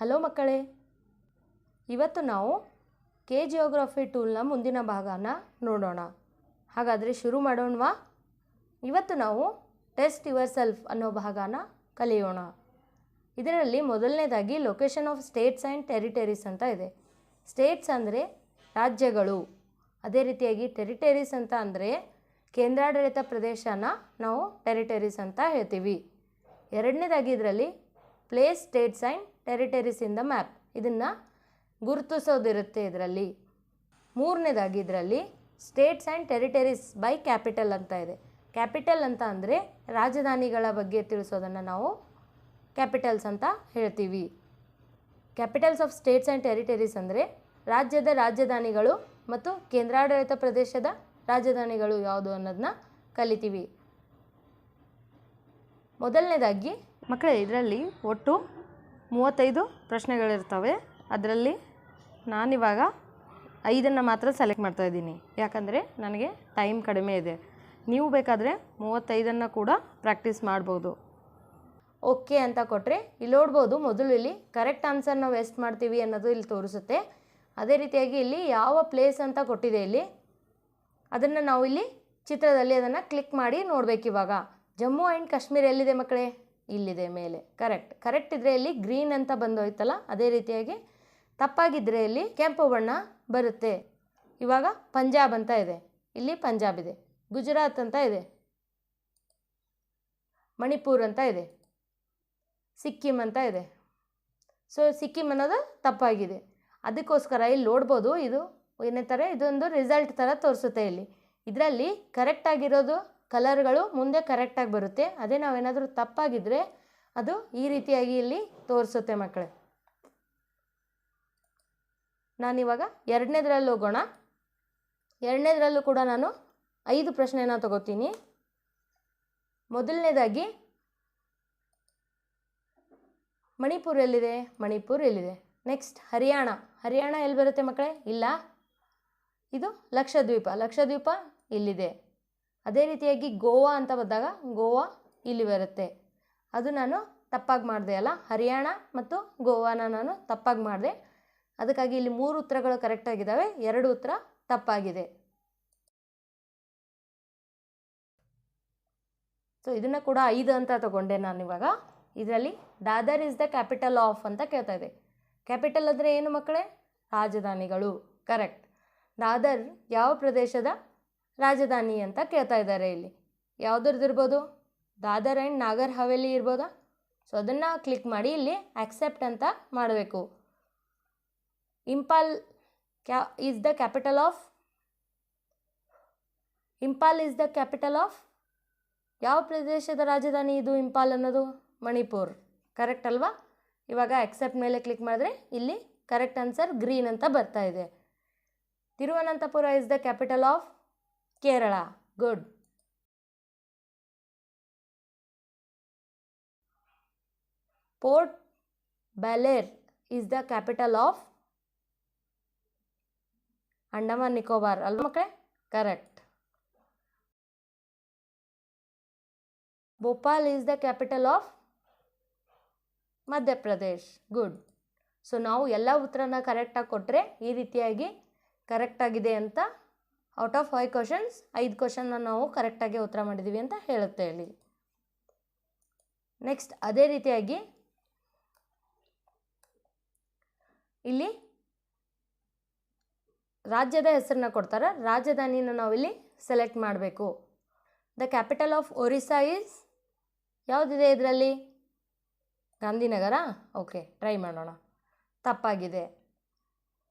Hello ಮಕ್ಕಳೇ, ಇವತ್ತು ನಾವು ಕೆ ಜಿಯೋಗ್ರಫಿ ಟೂಲ್ನ ಮುಂದಿನ ಭಾಗನ ನೋಡೋಣ. ಹಾಗಾದರೆ ಶುರು ಮಾಡೋಣವಾ? ಇವತ್ತು ನಾವು ಟೆಸ್ಟ್ ಯುವರ್ ಸೆಲ್ಫ್ ಅನ್ನೋ ಭಾಗನ ಕಲಿಯೋಣ. ಇದರಲ್ಲಿ ಮೊದಲನೇದಾಗಿ location of states and territories ಅಂತ ಇದೆ. ಸ್ಟೇಟ್ಸ್ ಅಂದರೆ ರಾಜ್ಯಗಳು. ಅದೇ ರೀತಿಯಾಗಿ ಟೆರಿಟರೀಸ್ ಅಂತ ಅಂದರೆ ಕೇಂದ್ರಾಡಳಿತ ಪ್ರದೇಶನ ನಾವು ಟೆರಿಟರೀಸ್ ಅಂತ ಹೇಳ್ತೀವಿ. ಎರಡನೇದಾಗಿ ಇದರಲ್ಲಿ place states and territories in the map ಇದನ್ನು ಗುರುತಿಸೋದಿರುತ್ತೆ ಇದರಲ್ಲಿ. ಮೂರನೇದಾಗಿ ಇದರಲ್ಲಿ states and territories by capital ಅಂತ ಇದೆ. ಕ್ಯಾಪಿಟಲ್ ಅಂತ ಅಂದರೆ ರಾಜಧಾನಿಗಳ ಬಗ್ಗೆ ತಿಳಿಸೋದನ್ನು ನಾವು ಕ್ಯಾಪಿಟಲ್ಸ್ ಅಂತ ಹೇಳ್ತೀವಿ. Capitals of states and territories ಅಂದರೆ ರಾಜ್ಯದ ರಾಜಧಾನಿಗಳು ಮತ್ತು ಕೇಂದ್ರಾಡಳಿತ ಪ್ರದೇಶದ ರಾಜಧಾನಿಗಳು ಯಾವುದು ಅನ್ನೋದನ್ನ ಕಲಿತೀವಿ. ಮೊದಲನೇದಾಗಿ ಮಕ್ಕಳೇ, ಇದರಲ್ಲಿ ಒಟ್ಟು ಮೂವತ್ತೈದು ಪ್ರಶ್ನೆಗಳಿರ್ತವೆ. ಅದರಲ್ಲಿ ನಾನಿವಾಗ ಐದನ್ನು ಮಾತ್ರ ಸೆಲೆಕ್ಟ್ ಮಾಡ್ತಾ ಇದ್ದೀನಿ. ಯಾಕಂದರೆ ನನಗೆ ಟೈಮ್ ಕಡಿಮೆ ಇದೆ. ನೀವು ಬೇಕಾದರೆ ಮೂವತ್ತೈದನ್ನು ಕೂಡ ಪ್ರಾಕ್ಟೀಸ್ ಮಾಡ್ಬೋದು. ಓಕೆ ಅಂತ ಕೊಟ್ಟರೆ ಇಲ್ಲಿ ನೋಡ್ಬೋದು ಮೊದಲು ಇಲ್ಲಿ ಕರೆಕ್ಟ್ ಆನ್ಸರ್ ನಾವು ಎಷ್ಟು ಮಾಡ್ತೀವಿ ಅನ್ನೋದು ಇಲ್ಲಿ ತೋರಿಸುತ್ತೆ. ಅದೇ ರೀತಿಯಾಗಿ ಇಲ್ಲಿ ಯಾವ ಪ್ಲೇಸ್ ಅಂತ ಕೊಟ್ಟಿದೆ ಇಲ್ಲಿ. ಅದನ್ನು ನಾವು ಇಲ್ಲಿ ಚಿತ್ರದಲ್ಲಿ ಅದನ್ನು ಕ್ಲಿಕ್ ಮಾಡಿ ನೋಡಬೇಕಿವಾಗ ಜಮ್ಮು ಆ್ಯಂಡ್ ಕಾಶ್ಮೀರ ಎಲ್ಲಿದೆ ಮಕ್ಕಳೇ? ಇಲ್ಲಿದೆ ಮೇಲೆ. ಕರೆಕ್ಟ್ ಕರೆಕ್ಟ್ ಇದ್ರೆ ಇಲ್ಲಿ ಗ್ರೀನ್ ಅಂತ ಬಂದೋಯ್ತಲ್ಲ, ಅದೇ ರೀತಿಯಾಗಿ ತಪ್ಪಾಗಿದ್ದರೆ ಇಲ್ಲಿ ಕೆಂಪು ಬಣ್ಣ ಬರುತ್ತೆ. ಇವಾಗ ಪಂಜಾಬ್ ಅಂತ ಇದೆ. ಇಲ್ಲಿ ಪಂಜಾಬ್ ಇದೆ. ಗುಜರಾತ್ ಅಂತ ಇದೆ. ಮಣಿಪುರ್ ಅಂತ ಇದೆ. ಸಿಕ್ಕಿಂ ಅಂತ ಇದೆ. ಸೊ ಸಿಕ್ಕಿಂ ಅನ್ನೋದು ತಪ್ಪಾಗಿದೆ. ಅದಕ್ಕೋಸ್ಕರ ಇಲ್ಲಿ ನೋಡ್ಬೋದು ಇದು, ಏನಂತಾರೆ, ಇದೊಂದು ರಿಸಲ್ಟ್ ಥರ ತೋರಿಸುತ್ತೆ ಇಲ್ಲಿ. ಇದರಲ್ಲಿ ಕರೆಕ್ಟಾಗಿರೋದು ಕಲರ್ಗಳು ಮುಂದೆ ಕರೆಕ್ಟಾಗಿ ಬರುತ್ತೆ. ಅದೇ ನಾವೇನಾದರೂ ತಪ್ಪಾಗಿದ್ದರೆ ಅದು ಈ ರೀತಿಯಾಗಿ ಇಲ್ಲಿ ತೋರಿಸುತ್ತೆ ಮಕ್ಕಳೇ. ನಾನಿವಾಗ ಎರಡನೇದ್ರಲ್ಲಿ ಹೋಗೋಣ. ಎರಡನೇದ್ರಲ್ಲೂ ಕೂಡ ನಾನು ಐದು ಪ್ರಶ್ನೆನ ತಗೋತೀನಿ. ಮೊದಲನೇದಾಗಿ, ಮಣಿಪುರ್ ಎಲ್ಲಿದೆ? ಮಣಿಪುರ್ ಎಲ್ಲಿದೆ? ನೆಕ್ಸ್ಟ್, ಹರಿಯಾಣ. ಹರಿಯಾಣ ಎಲ್ಲಿ ಬರುತ್ತೆ ಮಕ್ಕಳೇ? ಇಲ್ಲ. ಇದು ಲಕ್ಷದ್ವೀಪ. ಲಕ್ಷದ್ವೀಪ ಇಲ್ಲಿದೆ. ಅದೇ ರೀತಿಯಾಗಿ ಗೋವಾ ಅಂತ ಬಂದಾಗ ಗೋವಾ ಇಲ್ಲಿ ಬರುತ್ತೆ. ಅದು ನಾನು ತಪ್ಪಾಗಿ ಮಾಡಿದೆ ಅಲ್ಲ? ಹರಿಯಾಣ ಮತ್ತು ಗೋವಾನ ನಾನು ತಪ್ಪಾಗಿ ಮಾಡಿದೆ. ಅದಕ್ಕಾಗಿ ಇಲ್ಲಿ ಮೂರು ಉತ್ತರಗಳು ಕರೆಕ್ಟಾಗಿದ್ದಾವೆ ಎರಡು ಉತ್ತರ ತಪ್ಪಾಗಿದೆ. ಸೊ ಇದನ್ನು ಕೂಡ ಐದು ಅಂತ ತಗೊಂಡೆ ನಾನು ಇವಾಗ. ಇದರಲ್ಲಿ Dadar is the capital of ಅಂತ ಕೇಳ್ತಾ ಇದೆ. ಕ್ಯಾಪಿಟಲ್ ಅಂದರೆ ಏನು ಮಕ್ಕಳೇ? ರಾಜಧಾನಿಗಳು. ಕರೆಕ್ಟ್ ದಾದರ್ ಯಾವ ಪ್ರದೇಶದ ರಾಜಧಾನಿ ಅಂತ ಕೇಳ್ತಾ ಇದ್ದಾರೆ ಇಲ್ಲಿ. ಯಾವುದ್ರದ್ದು ಇರ್ಬೋದು ದಾದರ್ ಆ್ಯಂಡ್ ನಾಗರ್ ಹವೇಲಿ ಇರ್ಬೋದಾ? ಸೊ ಅದನ್ನು ಕ್ಲಿಕ್ ಮಾಡಿ ಇಲ್ಲಿ ಆಕ್ಸೆಪ್ಟ್ ಅಂತ ಮಾಡಬೇಕು. ಇಂಪಾಲ್ ಕ್ಯಾ is the capital of Imphal is the capital of ಯಾವ ಪ್ರದೇಶದ ರಾಜಧಾನಿ ಇದು ಇಂಪಾಲ್ ಅನ್ನೋದು? ಮಣಿಪುರ್. ಕರೆಕ್ಟ್ ಅಲ್ವಾ? ಇವಾಗ ಆಕ್ಸೆಪ್ಟ್ ಮೇಲೆ ಕ್ಲಿಕ್ ಮಾಡಿದ್ರೆ ಇಲ್ಲಿ ಕರೆಕ್ಟ್ ಆನ್ಸರ್ ಗ್ರೀನ್ ಅಂತ ಬರ್ತಾ ಇದೆ. Thiruvananthapuram is the capital of Kerala, good. Port Blair is the capital of Andaman Nicobar. ಅಲ್ವಾ ಮಕ್ಕಳೇ? Correct. Bhopal is the capital of Madhya Pradesh good. So, ನಾವು ಎಲ್ಲ ಉತ್ತರನ ಕರೆಕ್ಟಾಗಿ ಕೊಟ್ಟರೆ ಈ ರೀತಿಯಾಗಿ ಕರೆಕ್ಟಾಗಿದೆ ಅಂತ ಔಟ್ ಆಫ್ ಫೈವ್ ಕ್ವಶನ್ಸ್ ಐದು ಕ್ವಶನ್ನ ನಾವು ಕರೆಕ್ಟಾಗಿ ಉತ್ತರ ಮಾಡಿದ್ದೀವಿ ಅಂತ ಹೇಳುತ್ತೆ ಹೇಳಿ ನೆಕ್ಸ್ಟ್ ಅದೇ ರೀತಿಯಾಗಿ ಇಲ್ಲಿ ರಾಜ್ಯದ ಹೆಸರನ್ನ ಕೊಡ್ತಾರೆ. ರಾಜಧಾನಿನ ನಾವಿಲ್ಲಿ ಸೆಲೆಕ್ಟ್ ಮಾಡಬೇಕು. The capital of Orissa is ಯಾವುದಿದೆ ಇದರಲ್ಲಿ? ಗಾಂಧಿನಗರ? ಓಕೆ ಟ್ರೈ ಮಾಡೋಣ. ತಪ್ಪಾಗಿದೆ.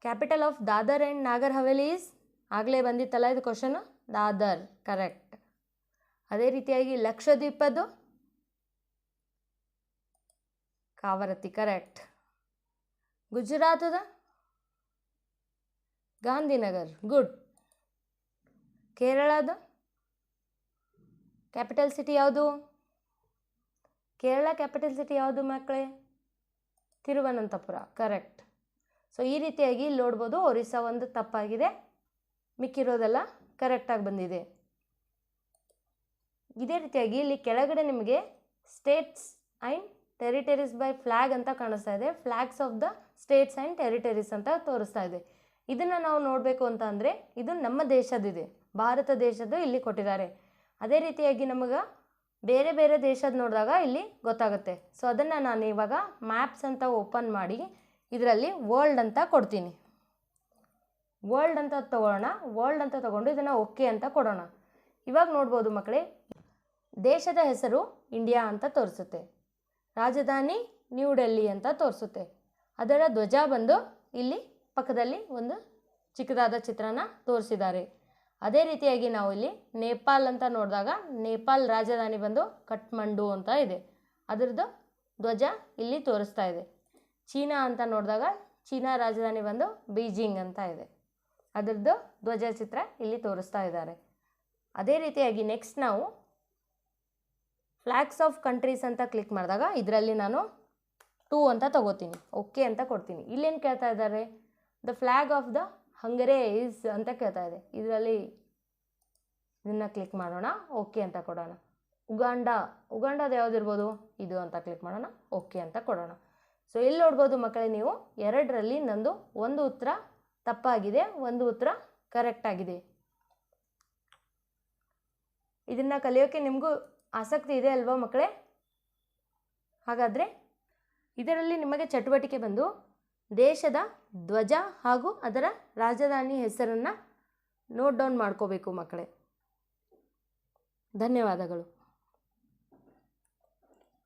Capital of Dadar and Nagar Haveli is ಆಗಲೇ ಬಂದಿತ್ತಲ್ಲ ಇದು ಕ್ವಶನು ದಾದರ್ ಕರೆಕ್ಟ್ ಅದೇ ರೀತಿಯಾಗಿ ಲಕ್ಷದ್ವೀಪದ್ದು? ಕಾವರತಿ ಕರೆಕ್ಟ್ ಗುಜರಾತದ? ಗಾಂಧಿನಗರ್ ಗುಡ್ ಕೇರಳದ ಕ್ಯಾಪಿಟಲ್ ಸಿಟಿ ಯಾವುದು? ಕೇರಳ ಕ್ಯಾಪಿಟಲ್ ಸಿಟಿ ಯಾವುದು ಮಕ್ಕಳೇ ತಿರುವನಂತಪುರ ಕರೆಕ್ಟ್ ಸೊ ಈ ರೀತಿಯಾಗಿ ಇಲ್ಲಿ ನೋಡ್ಬೋದು, ಒರಿಸ್ಸಾ ಒಂದು ತಪ್ಪಾಗಿದೆ. ಮಿಕ್ಕಿರೋದೆಲ್ಲ ಕರೆಕ್ಟಾಗಿ ಬಂದಿದೆ. ಇದೇ ರೀತಿಯಾಗಿ ಇಲ್ಲಿ ಕೆಳಗಡೆ ನಿಮಗೆ states and territories by flag ಅಂತ ಕಾಣಿಸ್ತಾ ಇದೆ. Flags of the states and territories ಅಂತ ತೋರಿಸ್ತಾ ಇದೆ. ಇದನ್ನು ನಾವು ನೋಡಬೇಕು ಅಂತ ಅಂದರೆ ಇದು ನಮ್ಮ ದೇಶದಿದೆ ಭಾರತ ದೇಶದ್ದು ಇಲ್ಲಿ ಕೊಟ್ಟಿದ್ದಾರೆ. ಅದೇ ರೀತಿಯಾಗಿ ನಮಗೆ ಬೇರೆ ಬೇರೆ ದೇಶದ ನೋಡಿದಾಗ ಇಲ್ಲಿ ಗೊತ್ತಾಗುತ್ತೆ. ಸೊ ಅದನ್ನು ನಾನು ಇವಾಗ ಮ್ಯಾಪ್ಸ್ ಅಂತ ಓಪನ್ ಮಾಡಿ ಇದರಲ್ಲಿ ವರ್ಲ್ಡ್ ಅಂತ ಕೊಡ್ತೀನಿ. ವರ್ಲ್ಡ್ ಅಂತ ತಗೊಳ್ಳೋಣ ವರ್ಲ್ಡ್ ಅಂತ ತಗೊಂಡು ಇದನ್ನು ಓಕೆ ಅಂತ ಕೊಡೋಣ. ಇವಾಗ ನೋಡ್ಬೋದು ಮಕ್ಕಳೇ, ದೇಶದ ಹೆಸರು ಇಂಡಿಯಾ ಅಂತ ತೋರಿಸುತ್ತೆ. ರಾಜಧಾನಿ ನ್ಯೂ ಡೆಲ್ಲಿ ಅಂತ ತೋರಿಸುತ್ತೆ. ಅದರ ಧ್ವಜ ಬಂದು ಇಲ್ಲಿ ಪಕ್ಕದಲ್ಲಿ ಒಂದು ಚಿಕ್ಕದಾದ ಚಿತ್ರನ ತೋರಿಸಿದ್ದಾರೆ. ಅದೇ ರೀತಿಯಾಗಿ ನಾವು ಇಲ್ಲಿ ನೇಪಾಲ್ ಅಂತ ನೋಡಿದಾಗ ನೇಪಾಲ್ ರಾಜಧಾನಿ ಬಂದು ಕಠ್ಮಂಡು ಅಂತ ಇದೆ. ಅದರದ್ದು ಧ್ವಜ ಇಲ್ಲಿ ತೋರಿಸ್ತಾ ಇದೆ. ಚೀನಾ ಅಂತ ನೋಡಿದಾಗ ಚೀನಾ ರಾಜಧಾನಿ ಬಂದು ಬೀಜಿಂಗ್ ಅಂತ ಇದೆ. ಅದರದ್ದು ಧ್ವಜ ಚಿತ್ರ ಇಲ್ಲಿ ತೋರಿಸ್ತಾ ಇದ್ದಾರೆ. ಅದೇ ರೀತಿಯಾಗಿ ನೆಕ್ಸ್ಟ್ ನಾವು ಫ್ಲ್ಯಾಗ್ಸ್ ಆಫ್ ಕಂಟ್ರೀಸ್ ಅಂತ ಕ್ಲಿಕ್ ಮಾಡಿದಾಗ ಇದರಲ್ಲಿ ನಾನು ಟೂ ಅಂತ ತಗೋತೀನಿ. ಓಕೆ ಅಂತ ಕೊಡ್ತೀನಿ. ಇಲ್ಲೇನು ಕೇಳ್ತಾ ಇದ್ದಾರೆ? The flag of the Hungary is ಅಂತ ಕೇಳ್ತಾ ಇದೆ. ಇದರಲ್ಲಿ ಇದನ್ನು ಕ್ಲಿಕ್ ಮಾಡೋಣ. ಓಕೆ ಅಂತ ಕೊಡೋಣ. ಉಗಾಂಡ, ಉಗಾಂಡದ ಯಾವುದಿರ್ಬೋದು ಇದು ಅಂತ ಕ್ಲಿಕ್ ಮಾಡೋಣ. ಓಕೆ ಅಂತ ಕೊಡೋಣ. ಸೊ ಇಲ್ಲಿ ನೋಡ್ಬೋದು ಮಕ್ಕಳೇ ನೀವು ಎರಡರಲ್ಲಿ ನಂದು ಒಂದು ಉತ್ತರ ತಪ್ಪಾಗಿದೆ, ಒಂದು ಉತ್ತರ ಕರೆಕ್ಟ್ ಆಗಿದೆ. ಇದನ್ನು ಕಲಿಯೋಕ್ಕೆ ನಿಮಗೂ ಆಸಕ್ತಿ ಇದೆ ಅಲ್ವಾ ಮಕ್ಕಳೇ? ಹಾಗಾದರೆ ಇದರಲ್ಲಿ ನಿಮಗೆ ಚಟುವಟಿಕೆ ಬಂದು ದೇಶದ ಧ್ವಜ ಹಾಗೂ ಅದರ ರಾಜಧಾನಿ ಹೆಸರನ್ನು ನೋಟ್ ಡೌನ್ ಮಾಡ್ಕೋಬೇಕು ಮಕ್ಕಳೇ. ಧನ್ಯವಾದಗಳು.